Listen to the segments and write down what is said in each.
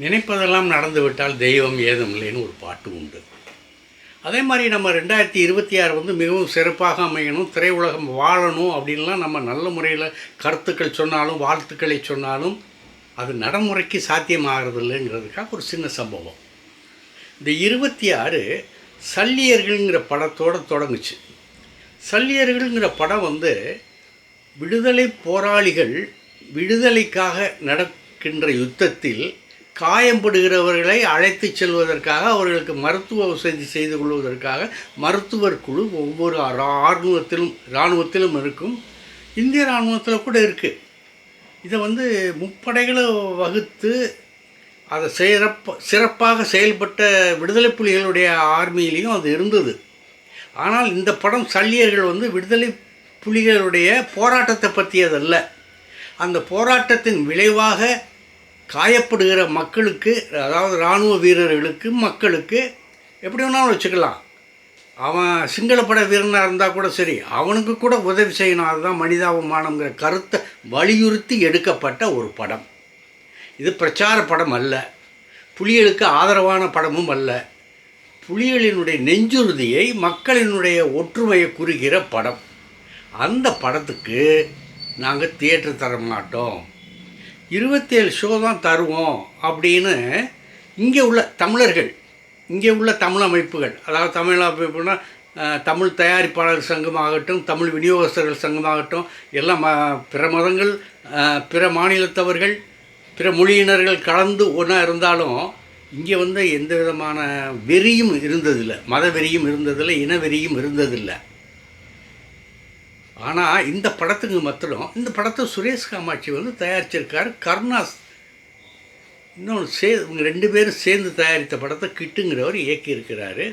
நினைப்பதெல்லாம் நடந்துவிட்டால் தெய்வம் ஏதும் இல்லைன்னு ஒரு பாட்டு உண்டு. அதே மாதிரி நம்ம ரெண்டாயிரத்தி இருபத்தி ஆறு வந்து மிகவும் சிறப்பாக அமையணும் திரையுலகம் வாழணும் அப்படின்லாம் நம்ம நல்ல முறையில் கருத்துக்கள் சொன்னாலும் வாழ்த்துக்களை சொன்னாலும் அது நடைமுறைக்கு சாத்தியமாகிறது இல்லைங்கிறதுக்காக ஒரு சின்ன சம்பவம். இந்த இருபத்தி ஆறு சல்லியர்கள்ங்கிற படத்தோடு தொடங்குச்சு. சல்லியர்கள்ங்கிற படம் வந்து விடுதலை போராளிகள் விடுதலைக்காக நடக்கின்ற யுத்தத்தில் காயம்படுகிறவர்களை அழைத்து செல்வதற்காக அவர்களுக்கு மருத்துவ வசதி செய்து கொள்வதற்காக மருத்துவர் குழு ஒவ்வொரு இராணுவத்திலும் இராணுவத்திலும் இருக்கும். இந்திய இராணுவத்தில் கூட இருக்குது இதை வந்து முப்படைகளை வகுத்து அதை சிறப்ப சிறப்பாக செயல்பட்ட விடுதலை புலிகளுடைய ஆர்மியிலையும் அது இருந்தது. ஆனால் இந்த படம் சல்லியர்கள் வந்து விடுதலை புலிகளுடைய போராட்டத்தை பற்றியதல்ல அந்த போராட்டத்தின் விளைவாக காயப்படுகிற மக்களுக்கு அதாவது இராணுவ வீரர்களுக்கு மக்களுக்கு எப்படி வேணாலும் வச்சுக்கலாம். அவன் சிங்களப்பட வீரனாக இருந்தால் கூட சரி அவனுக்கு கூட உதவி செய்யணும். அதுதான் மனிதாபமானங்கிற கருத்தை வலியுறுத்தி எடுக்கப்பட்ட ஒரு படம். இது பிரச்சார படம் அல்ல. புலிகளுக்கு ஆதரவான படமும் அல்ல. புலிகளினுடைய நெஞ்சுறுதியை மக்களினுடைய ஒற்றுமையை குறிக்கிற படம். அந்த படத்துக்கு நாங்கள் தியேட்டர் தர மாட்டோம். இருபத்தேழு ஷோ தான் தருவோம் அப்படின்னு இங்கே உள்ள தமிழர்கள் இங்கே உள்ள தமிழ் அமைப்புகள் அதாவது தமிழ் அமைப்புனா தமிழ் தயாரிப்பாளர் சங்கமாகட்டும் தமிழ் விநியோகஸ்தர்கள் சங்கமாகட்டும் எல்லாம் ம- பிற மதங்கள் பிற மாநிலத்தவர்கள் பிற மொழியினர்கள் கலந்து ஒன்றா இருந்தாலும் இங்கே வந்து எந்த விதமான வெறியும் இருந்ததில்லை மத வெறியும் இருந்ததில்லை இன வெறியும் இருந்ததில்லை. ஆனால் இந்த படத்துக்கு மாத்திரம் இந்த படத்தை சுரேஷ் காமாட்சி வந்து தயாரிச்சிருக்கார். கருணாஸ் இன்னொன்று சே இவங்க ரெண்டு பேரும் சேர்ந்து தயாரித்த படத்தை கிட்டுங்கிறவர் இயக்கியிருக்கிறாரு.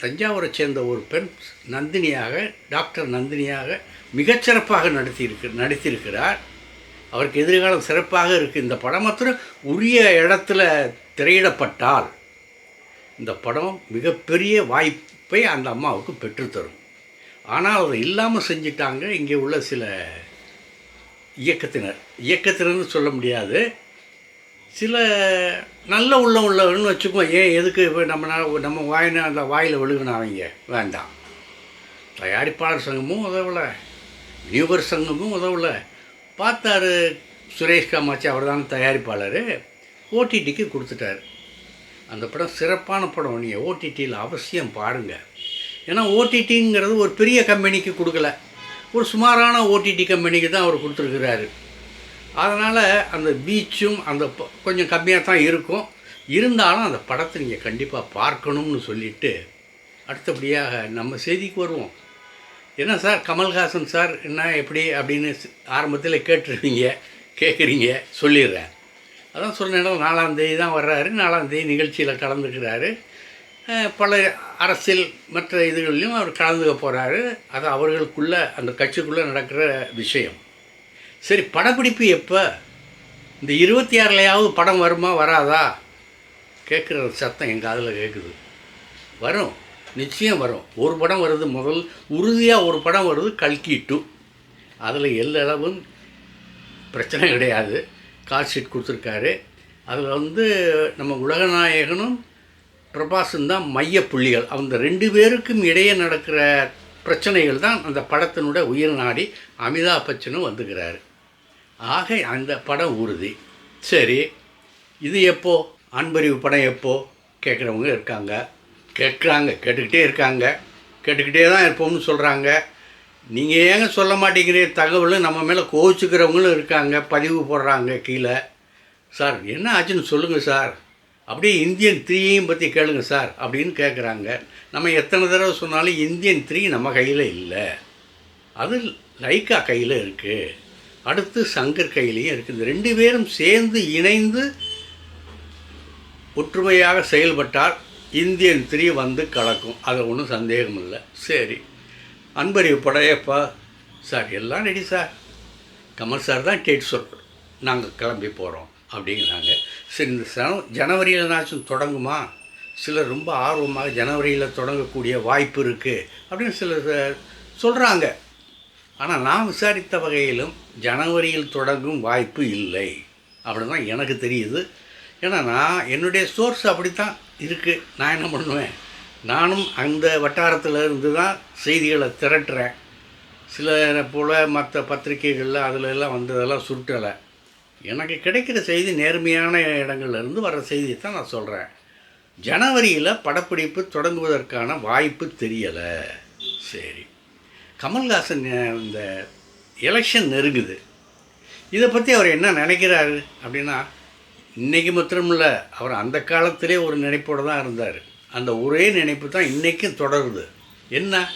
தஞ்சாவூரை சேர்ந்த ஒரு பெண் நந்தினியாக டாக்டர் நந்தினியாக மிகச்சிறப்பாக நடித்திருக்கு நடித்திருக்கிறார். அவருக்கு எதிர்காலம் சிறப்பாக இருக்குது இந்த படம் மாத்திரம் உரிய இடத்துல திரையிடப்பட்டால் இந்த படம் மிகப்பெரிய வாய்ப்பை அந்த அம்மாவுக்கு பெற்றுத்தரும். ஆனால் அதை இல்லாமல் செஞ்சிட்டாங்க. இங்கே உள்ள சில இயக்கத்தினர். இயக்கத்தினர்னு சொல்ல முடியாது. சில நல்ல உள்ள உள்ளவர்னு வச்சுக்கோ ஏன் எதுக்கு இப்போ நம்ம நம்ம வாயின அந்த வாயில் விழுகணும் அவங்க வேண்டாம். தயாரிப்பாளர் சங்கமும் உதவலை. விநியோகர் சங்கமும் உதவலை. பார்த்தாரு சுரேஷ் காமாட்சி அவர் தான் தயாரிப்பாளர். ஓடிடிக்கு கொடுத்துட்டாரு. அந்த படம் சிறப்பான படம். நீங்கள் ஓடிடியில் அவசியம் பாருங்கள் ஏன்னா ஓடிடிங்கிறது ஒரு பெரிய கம்பெனிக்கு கொடுக்கல. ஒரு சுமாரான ஓடிடி கம்பெனிக்கு தான் அவர் கொடுத்துருக்கிறாரு. அதனால் அந்த பீச்சும் அந்த கொஞ்சம் கம்மியாக தான் இருக்கும். இருந்தாலும் அந்த படத்தை நீங்கள் கண்டிப்பாக பார்க்கணும்னு சொல்லிட்டு அடுத்தபடியாக நம்ம செய்திக்கு வருவோம். என்ன சார் கமல்ஹாசன் சார் என்ன எப்படி அப்படின்னு ஆரம்பத்தில் கேட்டுருவீங்க கேட்குறீங்க சொல்லிடுறேன். அதான் சொன்னேன் நாலாம் தேதி தான் வர்றாரு. நாலாம் தேதி நிகழ்ச்சியில் கலந்துக்கிறாரு. பல அரசியல் மற்ற இதுகள்லையும் அவர் கலந்துக்க போகிறாரு அது அவர்களுக்குள்ளே அந்த கட்சிக்குள்ளே நடக்கிற விஷயம். சரி படப்பிடிப்பு எப்போ? இந்த இருபத்தி ஆறுலையாவது படம் வருமா வராதா? கேட்குற சத்தம் எங்கள் அதில் கேட்குது வரும். நிச்சயம் வரும். ஒரு படம் வருது முதல் உறுதியாக ஒரு படம் வருது கல்கி டூ அதில் எல்லளவும் பிரச்சனை கிடையாது. கால் ஷீட் கொடுத்துருக்காரு. அதில் வந்து நம்ம உலகநாயகனும் பிரபாஸும் தான் மைய புள்ளிகள். அந்த ரெண்டு பேருக்கும் இடையே நடக்கிற பிரச்சனைகள் தான் அந்த படத்தினுடைய உயிர் நாடி அமிதாப் பச்சனும் வந்துக்கிறாரு. ஆக அந்த படம் உறுதி சரி இது எப்போ? அன்பறிவு படம் எப்போ? கேட்குறவங்க இருக்காங்க. கேட்குறாங்க கேட்டுக்கிட்டே இருக்காங்க. கேட்டுக்கிட்டே தான் இருப்போம்னு சொல்கிறாங்க நீங்கள் ஏங்க சொல்ல மாட்டேங்கிற தகவல் நம்ம மேலே கோவிச்சுக்கிறவங்களும் இருக்காங்க. பதிவு போடுறாங்க கீழே. சார் என்ன ஆச்சுன்னு சொல்லுங்கள் சார். அப்படியே இந்தியன் த்ரீயையும் பற்றி கேளுங்க சார் அப்படின்னு கேட்குறாங்க நம்ம எத்தனை தடவை சொன்னாலும் இந்தியன் த்ரீ நம்ம கையில் இல்லை. அது லைக்கா கையில் இருக்குது அடுத்து சங்கர் கையிலையும் இருக்குது இந்த ரெண்டு பேரும் சேர்ந்து இணைந்து ஒற்றுமையாக செயல்பட்டால் இந்தியன் த்ரீ வந்து கலக்கும். அதில் ஒன்றும் சந்தேகம் இல்லை. சரி. அன்பறிவு படையப்பா. சார் எல்லாம் ரெடி சார். கமல் சார் தான் டேட் சொல் நாங்கள் கிளம்பி போகிறோம் அப்படிங்கிறாங்க. சரி இந்த ஜனவரியில் ஜனவரியில்னாச்சும் தொடங்குமா? சிலர் ரொம்ப ஆர்வமாக ஜனவரியில் தொடங்கக்கூடிய வாய்ப்பு இருக்குது அப்படின்னு சிலர் சொல்கிறாங்க ஆனால் நான் விசாரித்த வகையிலும் ஜனவரியில் தொடங்கும் வாய்ப்பு இல்லை. அப்படின்னு தான் எனக்கு தெரியுது. ஏன்னா நான் என்னுடைய சோர்ஸ் அப்படித்தான் இருக்குது நான் என்ன பண்ணுவேன்? நானும் அந்த வட்டாரத்தில் இருந்து தான் செய்திகளை திரட்டுறேன். சில போல் மற்ற பத்திரிகைகளில் அதில் எல்லாம் வந்ததெல்லாம் சுருட்டலை. எனக்கு கிடைக்கிற செய்தி நேர்மையான இடங்கள்லேருந்து வர செய்தியை தான் நான் சொல்கிறேன் ஜனவரியில் படப்பிடிப்பு தொடங்குவதற்கான வாய்ப்பு தெரியலை. சரி. கமல்ஹாசன் இந்த எலெக்ஷன் நெருங்குது. இதை பற்றி அவர் என்ன நினைக்கிறாரு அப்படின்னா இன்றைக்கி மாத்திரமில்ல அவர் அந்த காலத்திலே ஒரு நினைப்போடு தான் இருந்தார். அந்த ஒரே நினைப்பு தான் இன்றைக்கும் தொடருது. என்ன?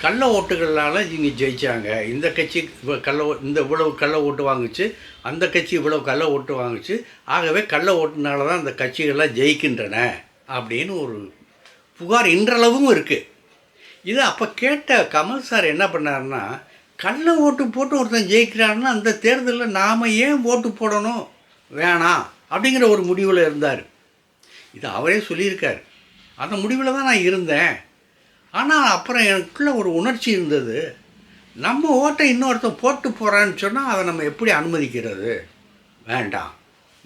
கள்ள ஓட்டுகளால் இங்கே ஜெயிச்சாங்க. இந்த கட்சி இவ்வ- கள்ள ஓ- இந்த இவ்வளவு கள்ள ஓட்டு வாங்குச்சு அந்த கட்சி இவ்வளவு கள்ள ஓட்டு வாங்குச்சு ஆகவே கள்ள ஓட்டுனால தான் அந்த கட்சிகள்லாம் ஜெயிக்கின்றன அப்படின்னு ஒரு புகார் இன்றளவும் இருக்குது இது அப்போ கேட்ட கமல் சார் என்ன பண்ணாருன்னா கள்ள ஓட்டு போட்டு ஒருத்தன் ஜெயிக்கிறாருன்னா அந்த தேர்தலில் நாம் ஏன் ஓட்டு போடணும்? வேணாம் அப்படிங்கிற ஒரு முடிவில் இருந்தார். இது அவரே சொல்லியிருக்கார். அந்த முடிவில் தான் நான் இருந்தேன். ஆனால் அப்புறம் எனக்குள்ளே ஒரு உணர்ச்சி இருந்தது. நம்ம ஓட்டை இன்னொருத்தன் போட்டு போகிறான்னு சொன்னால் அதை நம்ம எப்படி அனுமதிக்கிறது? வேண்டாம்.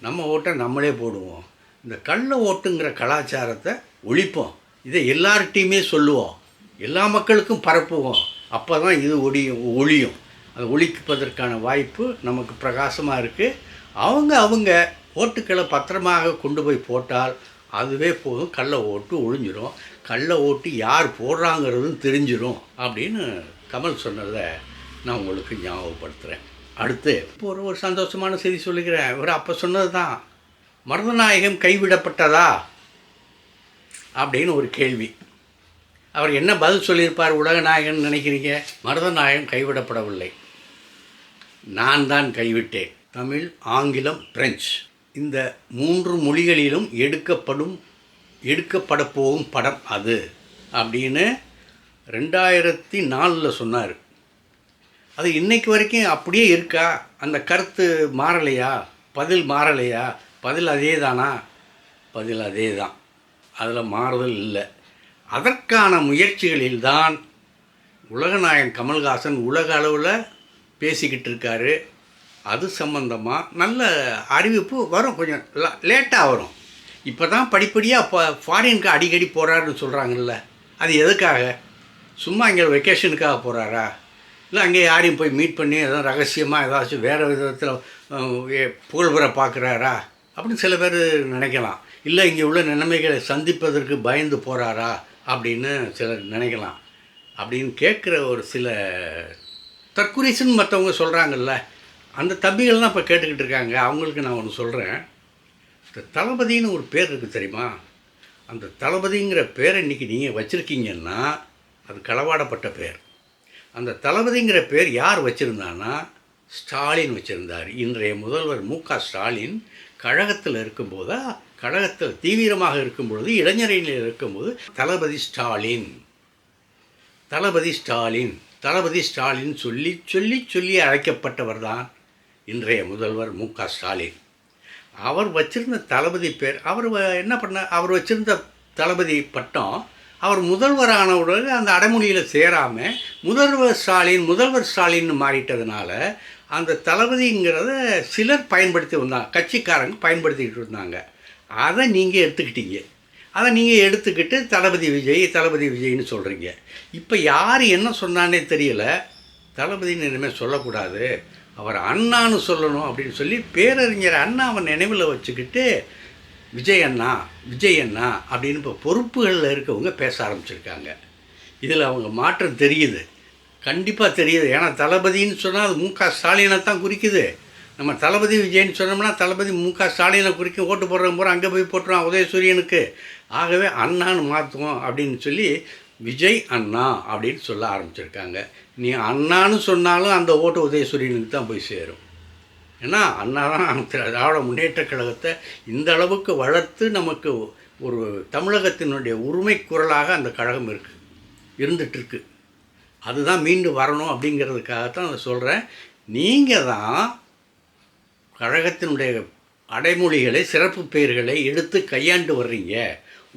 நம்ம ஓட்டை நம்மளே போடுவோம். இந்த கள்ள ஓட்டுங்கிற கலாச்சாரத்தை ஒழிப்போம். இதை எல்லார்கிட்டையுமே சொல்லுவோம். எல்லா மக்களுக்கும் பரப்புவோம். அப்போ தான் இது ஒடியும் ஒழியும். அது ஒழிப்பதற்கான வாய்ப்பு நமக்கு பிரகாசமாக இருக்குது அவங்க அவங்க ஓட்டுக்களை பத்திரமாக கொண்டு போய் போட்டால் அதுவே போதும். கள்ள ஓட்டு ஒழிஞ்சிரும். கள்ள ஓட்டு யார் போடுறாங்கிறதும் தெரிஞ்சிரும் அப்படின்னு கமல் சொன்னதை நான் உங்களுக்கு ஞாபகப்படுத்துகிறேன் அடுத்து இப்போ ஒரு ஒரு சந்தோஷமான செய்தி சொல்லிக்கிறேன் இவர் அப்போ சொன்னது தான் மருதநாயகம் கைவிடப்பட்டதா? அப்படின்னு ஒரு கேள்வி. அவர் என்ன பதில் சொல்லியிருப்பார் உலகநாயகன் நினைக்கிறீங்க? மருதநாயகம் கைவிடப்படவில்லை. நான் தான் கைவிட்டேன். தமிழ் ஆங்கிலம் பிரெஞ்சு. இந்த மூன்று மொழிகளிலும் எடுக்கப்படும் எடுக்கப்பட போகும் படம் அது அப்படின்னு ரெண்டாயிரத்தி நாலில் சொன்னார். அது இன்றைக்கு வரைக்கும் அப்படியே இருக்கா? அந்த கருத்து மாறலையா? பதில் மாறலையா? பதில் அதே தானா பதில் அதே தான் அதில் மாறுதல் இல்லை. அதற்கான முயற்சிகளில் தான் உலகநாயகன் கமல்ஹாசன் உலக அளவில் பேசிக்கிட்டு இருக்காரு. அது சம்பந்தமாக நல்ல அறிவிப்பு வரும். கொஞ்சம் லேட்டாக வரும். இப்போ தான் படிப்படியாக இப்போ ஃபாரினுக்கு அடிக்கடி போகிறாருன்னு சொல்கிறாங்கல்ல அது எதுக்காக? சும்மா இங்கே வெக்கேஷனுக்காக போகிறாரா இல்லை அங்கே யாரையும் போய் மீட் பண்ணி எதாவது ரகசியமாக ஏதாச்சும் வேறு விதத்தில் புகழ்பெற பார்க்குறாரா அப்படின்னு சில பேர் நினைக்கலாம். இல்லை இங்கே உள்ள நிலைமைகளை சந்திப்பதற்கு பயந்து போகிறாரா அப்படின்னு சிலர் நினைக்கலாம். அப்படின்னு கேட்குற ஒரு சில தற்குறிசுன்னு மற்றவங்க சொல்கிறாங்கல்ல அந்த தம்பிகள்லாம் இப்போ கேட்டுக்கிட்டு இருக்காங்க. அவங்களுக்கு நான் ஒன்று சொல்கிறேன் இந்த தளபதின்னு ஒரு பேர் இருக்குது தெரியுமா? அந்த தளபதிங்கிற பேரை இன்றைக்கி நீங்கள் வச்சுருக்கீங்கன்னா அது களவாடப்பட்ட பேர். அந்த தளபதிங்கிற பேர் யார் வச்சுருந்தான்னா ஸ்டாலின் வச்சுருந்தார். இன்றைய முதல்வர் மு க ஸ்டாலின் கழகத்தில் இருக்கும்போதா கழகத்தில் தீவிரமாக இருக்கும்பொழுது இளைஞரணியில் இருக்கும்போது தளபதி ஸ்டாலின். தளபதி ஸ்டாலின். தளபதி ஸ்டாலின் சொல்லி சொல்லி சொல்லி அழைக்கப்பட்டவர் தான் இன்றைய முதல்வர் மு க ஸ்டாலின். அவர் வச்சிருந்த தளபதி பேர் அவர் வ- என்ன பண்ண அவர் வச்சிருந்த தளபதி பட்டம் அவர் முதல்வரானவுடன் அந்த அடைமொழியில் சேராமல் முதல்வர் ஸ்டாலின் முதல்வர் ஸ்டாலின்னு மாறிட்டதுனால அந்த தளபதிங்கிறத சிலர் பயன்படுத்தி வந்தாங்க கட்சிக்காரங்க பயன்படுத்திக்கிட்டு இருந்தாங்க. அதை நீங்கள் எடுத்துக்கிட்டீங்க. அதை நீங்கள் எடுத்துக்கிட்டு தளபதி விஜய் தளபதி விஜய்னு சொல்கிறீங்க இப்போ யார் என்ன சொன்னானே தெரியல. தளபதின்னு இனிமேல் சொல்லக்கூடாது. அவர் அண்ணான்னு சொல்லணும் அப்படின்னு சொல்லி பேரறிஞர் அண்ணாவை நினைவில் வச்சுக்கிட்டு விஜய் அண்ணா விஜய் அண்ணா அப்படின்னு இப்போ பொறுப்புகளில் இருக்கவங்க பேச ஆரம்பிச்சிருக்காங்க. இதில் அவங்க மாற்றம் தெரியுது. கண்டிப்பாக தெரியுது. ஏன்னா தளபதின்னு சொன்னால் அது மு க ஸ்டாலினை தான் குறிக்குது. நம்ம தளபதி விஜயன்னு சொன்னோம்னா தளபதி மு க ஸ்டாலினை குறிக்கும். ஓட்டு போடுறவங்க போகிற அங்கே போய் போட்டுருவான் உதயசூரியனுக்கு. ஆகவே அண்ணான்னு மாற்றுவோம் அப்படின்னு சொல்லி விஜய் அண்ணா அப்படின்னு சொல்ல ஆரம்பிச்சிருக்காங்க. நீ அண்ணான்னு சொன்னாலும் அந்த ஓட்டு உதயசூரியனுக்கு தான் போய் சேரும். ஏன்னா அண்ணா தான் திராவிட முன்னேற்ற கழகத்தை இந்த அளவுக்கு வளர்த்து நமக்கு ஒரு தமிழகத்தினுடைய உரிமை குரலாக அந்த கழகம் இருக்குது இருந்துகிட்ருக்கு அதுதான் மீண்டு வரணும் அப்படிங்கிறதுக்காகத்தான் அதை சொல்கிறேன் நீங்கள் தான் கழகத்தினுடைய அடைமொழிகளை சிறப்பு பெயர்களை எடுத்து கையாண்டு வர்றீங்க.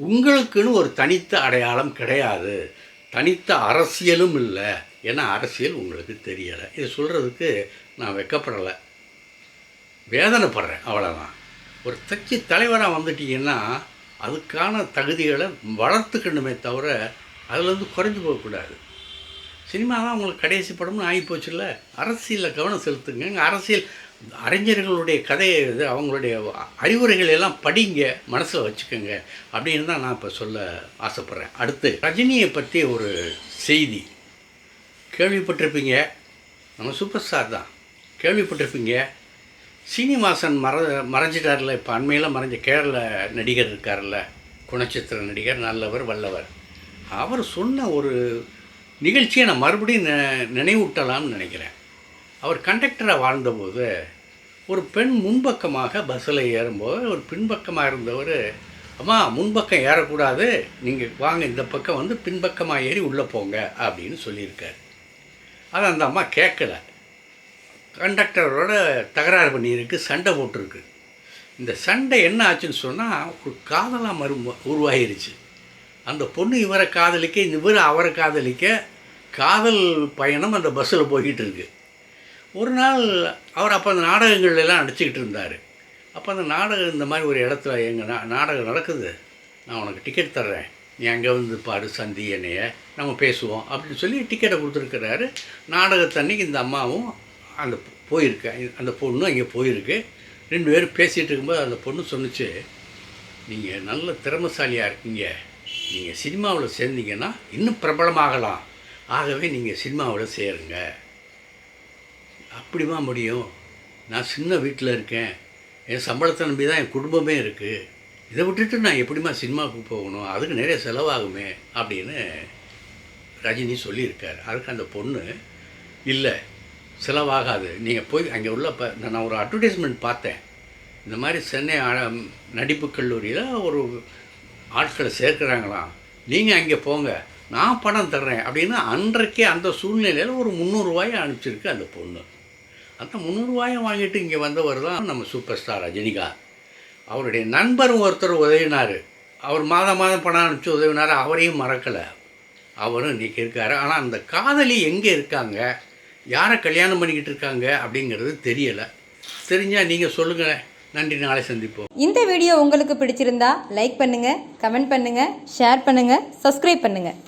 உங்களுக்குன்னு ஒரு தனித்த அடையாளம் கிடையாது. தனித்த அரசியலும் இல்லை. ஏன்னா அரசியல் உங்களுக்கு தெரியலை. இது சொல்கிறதுக்கு நான் வெக்கப்படலை. வேதனைப்படுறேன். அவ்வளோதான் ஒரு கட்சி தலைவராக வந்துட்டீங்கன்னா அதுக்கான தகுதிகளை வளர்த்துக்கணுமே தவிர அதுலேருந்து குறைஞ்சு போகக்கூடாது. சினிமா தான் உங்களுக்கு கடைசி படம்னு ஆகி போச்சுல்ல அரசியலில் கவனம் செலுத்துங்க. அரசியல் அறிஞர்களுடைய கதையை இது அவங்களுடைய அறிவுரைகள் எல்லாம் படிங்க மனசில் வச்சுக்கோங்க அப்படின்னு தான் நான் இப்போ சொல்ல ஆசைப்பட்றேன். அடுத்து ரஜினியை பற்றி ஒரு செய்தி. கேள்விப்பட்டிருப்பீங்க. நம்ம சூப்பர் ஸ்டார் தான். கேள்விப்பட்டிருப்பீங்க. சீனிவாசன் மற மறைஞ்சிட்டார்ல. இப்போ அண்மையில் மறைஞ்ச கேரள நடிகர் இருக்கார்ல. குணச்சித்திர நடிகர் நல்லவர் வல்லவர். அவர் சொன்ன ஒரு நிகழ்ச்சியை நான் மறுபடியும் நெ நினைவூட்டலாம்னு நினைக்கிறேன். அவர் கண்டக்டராக வாழ்ந்தபோது ஒரு பெண் முன்பக்கமாக பஸ்ஸில் ஏறும்போது ஒரு பின்பக்கமாக இருந்தவர் அம்மா முன்பக்கம் ஏறக்கூடாது. நீங்கள் வாங்க இந்த பக்கம் வந்து பின்பக்கமாக ஏறி உள்ளே போங்க அப்படின்னு சொல்லியிருக்காரு. அதை அந்த அம்மா கேட்கல. கண்டக்டரோட தகராறு பண்ணியிருக்கு சண்டை போட்டிருக்கு. இந்த சண்டை என்ன ஆச்சுன்னு சொன்னால் ஒரு காதலாக மறு உருவாயிருச்சு. அந்த பொண்ணு இவரை காதலிக்க இவர் அவரை காதலிக்க காதல் பயணம் அந்த பஸ்ஸில் போய்கிட்டு இருக்குது ஒரு நாள் அவர் அப்போ அந்த நாடகங்கள் எல்லாம் நடிச்சுக்கிட்டு இருந்தார். அப்போ அந்த நாடகம் இந்த மாதிரி ஒரு இடத்துல எங்கள் நா நாடகம் நடக்குது. நான் உனக்கு டிக்கெட் தர்றேன். நீ அங்கே வந்து பாரு சந்தி என்னைய நம்ம பேசுவோம் அப்படின்னு சொல்லி டிக்கெட்டை கொடுத்துருக்கிறாரு. நாடகத்தன்னைக்கு இந்த அம்மாவும் அந்த போயிருக்கேன் அந்த பொண்ணும் அங்கே போயிருக்கு. ரெண்டு பேரும் பேசிகிட்டு இருக்கும்போது அந்த பொண்ணு சொன்னிச்சு நீங்கள் நல்ல திறமசாலியாக இருக்கீங்க. நீங்கள் சினிமாவில் சேர்ந்தீங்கன்னா இன்னும் பிரபலமாகலாம். ஆகவே நீங்கள் சினிமாவில் சேருங்க. அப்படிமா முடியும். நான் சின்ன வீட்டில் இருக்கேன். என் சம்பளத்தை நம்பி தான் என் குடும்பமே இருக்குது இதை விட்டுட்டு நான் எப்படிம்மா சினிமாவுக்கு போகணும்? அதுக்கு நிறைய செலவாகுமே அப்படின்னு ரஜினி சொல்லியிருக்கார். அதுக்கு அந்த பொண்ணு இல்லை செலவாகாது. நீங்கள் போய் அங்கே உள்ள ப நான் ஒரு அட்வர்டைஸ்மெண்ட் பார்த்தேன். இந்த மாதிரி சென்னை நடிப்பு கல்லூரியில் ஒரு ஆட்களை சேர்க்குறாங்களாம். நீங்கள் அங்கே போங்க. நான் பணம் தர்றேன். அப்படின்னு அன்றைக்கே அந்த சூழ்நிலையில் ஒரு முந்நூறுரூவாயை அனுப்பிச்சிருக்கு அந்த பொண்ணு. அந்த முந்நூறுரூவாயை வாங்கிட்டு இங்கே வந்தவர் தான் நம்ம சூப்பர் ஸ்டார் ரஜினிகாந்த் அவருடைய நண்பரும் ஒருத்தர் உதவினார். அவர் மாதம் மாதம் பணம் அனுப்பிச்சு உதவினார். அவரையும் மறக்கலை. அவரும் இன்றைக்கி இருக்கார். ஆனால் அந்த காதலி எங்கே இருக்காங்க? யாரை கல்யாணம் பண்ணிக்கிட்டு இருக்காங்க? அப்படிங்கிறது தெரியலை. தெரிஞ்சால் நீங்கள் சொல்லுங்கள் நன்றி. நாளை சந்திப்போம். இந்த வீடியோ உங்களுக்கு பிடிச்சிருந்தா லைக் பண்ணுங்கள் கமெண்ட் பண்ணுங்கள் ஷேர் பண்ணுங்கள் சப்ஸ்கிரைப் பண்ணுங்கள்